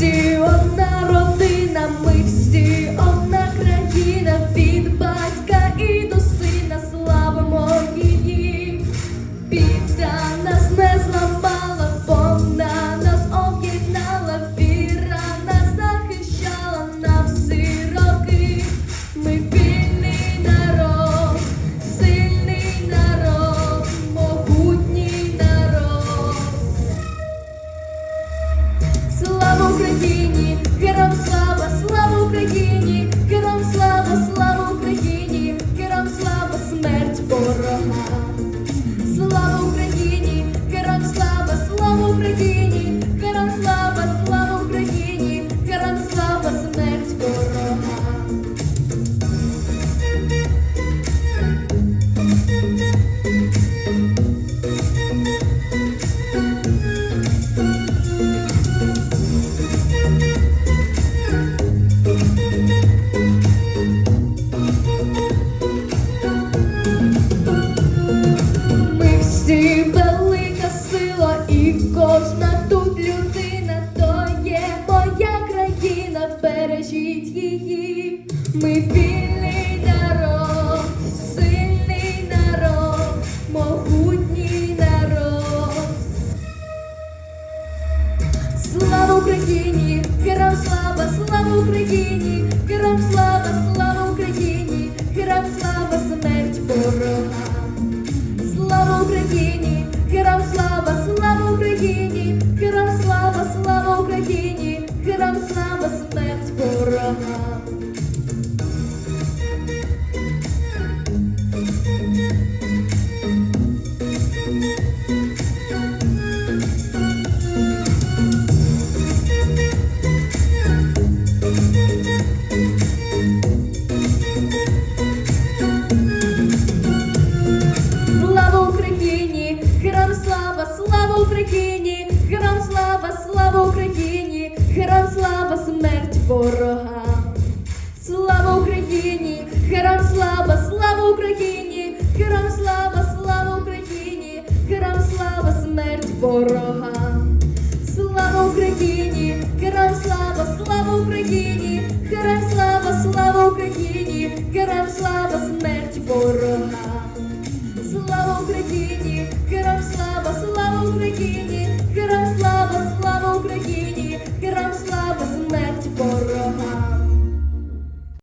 see what Ми вільний народ, сильний народ, могутній народ. Слава Україні, героям слава, слава Україні, слава, Україні, героям слава, слава Україні, героям слава, смерть ворогам. Слава Україні, героям слава, слава Україні, героям слава, слава Україні, героям слава, смерть ворогам. Слава Україні, героям слава, слава Україні, героям слава, слава Україні, героям слава,